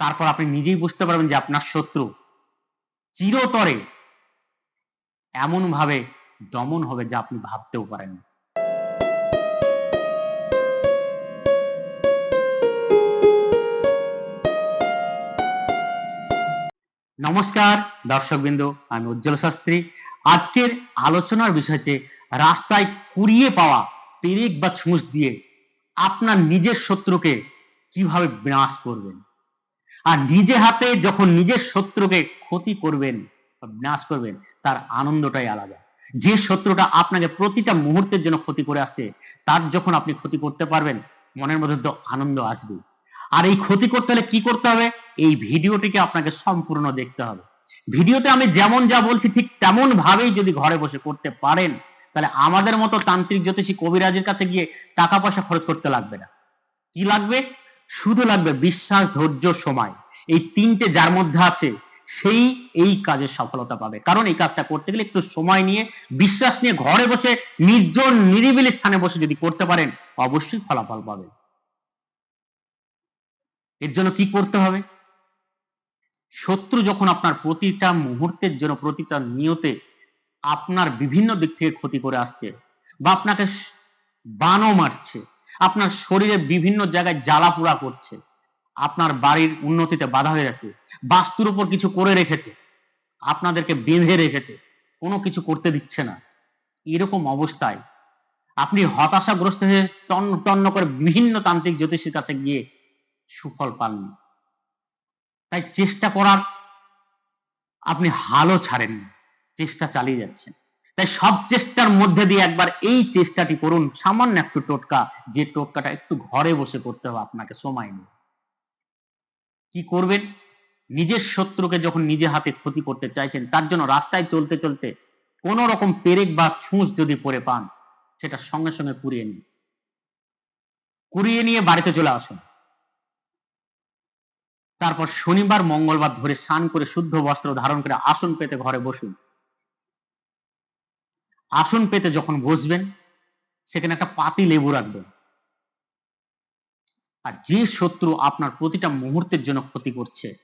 তারপর আপনি নিজেই বুঝতে পারবেন যে আপনার শত্রু চিরতরে এমন ভাবে দমন হবে যা আপনি ভাবতেও পারেন। নমস্কার, দর্শকবৃন্দ, আমি উজ্জ্বল শাস্ত্রী আজকের আলোচনার বিষয় হচ্ছে রাস্তায় কুড়িয়ে পাওয়া পেরেক বা ছুঁচ দিয়ে আপনার নিজের শত্রুকে কীভাবে বিনাশ করবেন আর নিজে হাতে যখন নিজের শত্রুকে ক্ষতি করবেন বা বিনাশ করবেন, তার আনন্দটাই আলাদা। যে শত্রুটা আপনাকে প্রতিটা মুহূর্তের জন্য ক্ষতি করে আসছে, তার যখন আপনি ক্ষতি করতে পারবেন, মনের মধ্যে তো আনন্দ আসবে। আর এই ক্ষতি করতে হলে কি করতে হবে? এই ভিডিওটিকে আপনাকে সম্পূর্ণ দেখতে হবে। ভিডিওতে আমি যেমন যা বলছি ঠিক তেমন ভাবেই যদি ঘরে বসে করতে পারেন, তাহলে আমাদের মতো তান্ত্রিক জ্যোতিষী কবিরাজের কাছে গিয়ে টাকা পয়সা খরচ করতে লাগবে না। কি লাগবে? শুধু লাগবে বিশ্বাস, ধৈর্য, সময়। এই তিনটে যার মধ্যে আছে, সেই এই কাজের সফলতা পাবে। কারণ এই কাজটা করতে গেলে একটু সময় নিয়ে, বিশ্বাস নিয়ে ঘরে বসে, নির্জন, নিরিবিলি স্থানে বসে যদি করতে পারেন, অবশ্যই ফলাফল পাবেন। এর জন্য কি করতে হবে? শত্রু যখন আপনার প্রতিটা মুহূর্তের জন্য, প্রতিটা নিয়তে আপনার বিভিন্ন দিক থেকে ক্ষতি করে আসছে, বা আপনাকে বানও মারছে আপনার শরীরে বিভিন্ন জায়গায় জ্বালা পোড়া করছে। আপনার বাড়ির উন্নতিতে বাধা হয়ে যাচ্ছে বাস্তুর উপর কিছু করে রেখেছে। আপনাদেরকে বেঁধে রেখেছে। কোনো কিছু করতে দিচ্ছে না। এরকম অবস্থায় আপনি হতাশাগ্রস্ত হয়ে তন্ন তন্ন করে বিভিন্ন তান্ত্রিক জ্যোতিষীর কাছে গিয়ে সুফল পাননি। তাই চেষ্টা করার আপনি হালও ছাড়েননি। চেষ্টা চালিয়ে যাচ্ছেন। তাই সব চেষ্টার মধ্যে দিয়ে একবার এই চেষ্টাটি করুন, সামান্য একটু টোটকা, যে টোটকাটা একটু ঘরে বসে করতে হবে আপনাকে সময় নিয়ে কি করবেন? নিজের শত্রুকে যখন নিজে হাতে ক্ষতি করতে চাইছেন, তার জন্য রাস্তায় চলতে চলতে কোন রকম পেরেক বা ছুঁচ যদি পরে পান, সেটা সঙ্গে সঙ্গে কুড়িয়ে নিন। কুড়িয়ে নিয়ে বাড়িতে চলে আসুন। তারপর শনিবার, মঙ্গলবার ধরে স্নান করে শুদ্ধ বস্ত্র ধারণ করে আসন পেতে ঘরে বসুন। আসন পেতে যখন বসবেন, সেখানে একটা পাতি লেবু রাখবেন। আর যে শত্রু আপনার প্রতিটা মুহূর্তের জন্য ক্ষতি করছে,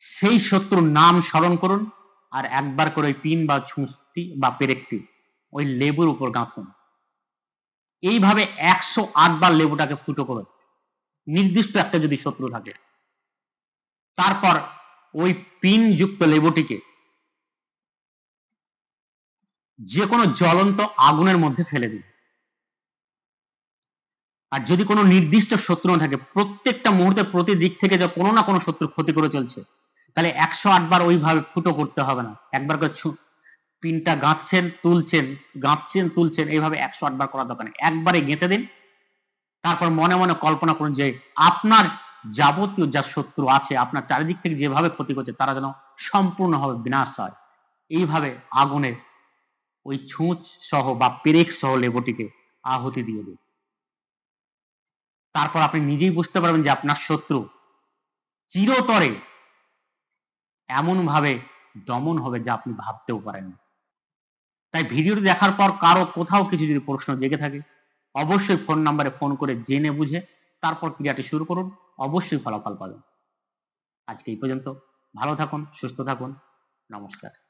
সেই শত্রুর নাম স্মরণ করুন আর একবার করে ওই পিন বা ছুঁচটি বা পেরেকটি ওই লেবুর উপর গাঁথুন। এইভাবে একশো বার লেবুটাকে ফুটো করুন। নির্দিষ্ট একটা যদি শত্রু থাকে। তারপর ওই পিন যুক্ত লেবুটিকে যে কোনো জ্বলন্ত আগুনের মধ্যে ফেলে দিন আর যদি কোনো নির্দিষ্ট শত্রু না থাকে, প্রত্যেকটা মুহূর্তে প্রতি দিক থেকে যে কোনো না কোনো শত্রু ক্ষতি করে চলছে, তাহলে একশো বার ওইভাবে ফুটো করতে হবে না। একবার করে পিনটা গাঁথছেন, তুলছেন গাঁথছেন, তুলছেন, এইভাবে একশো আটবার করা দরকার নেই। একবারে গেঁথে দিন, তারপর মনে মনে কল্পনা করুন যে আপনার যাবতীয় যা শত্রু আছে, আপনার চারিদিক থেকে যেভাবে ক্ষতি করছে, তারা যেন সম্পূর্ণভাবে বিনাশ হয়। এইভাবে আগুনে ওই ছুঁচ সহ বা পেরেক সহ লেবুটিকে আহতি দিয়ে দিন তারপর আপনি নিজেই বুঝতে পারবেন যে আপনার শত্রু চিরতরে এমন ভাবে দমন হবে যা আপনি ভাবতেও পারেন। তাই ভিডিওটি দেখার পর কারও কোথাও কিছু যদি প্রশ্ন জেগে থাকে, অবশ্যই ফোন নাম্বারে ফোন করে জেনে বুঝে তারপর ক্রিয়াটি শুরু করুন, অবশ্যই ফলাফল পাবেন। আজকে এই পর্যন্ত। ভালো থাকুন, সুস্থ থাকুন। নমস্কার।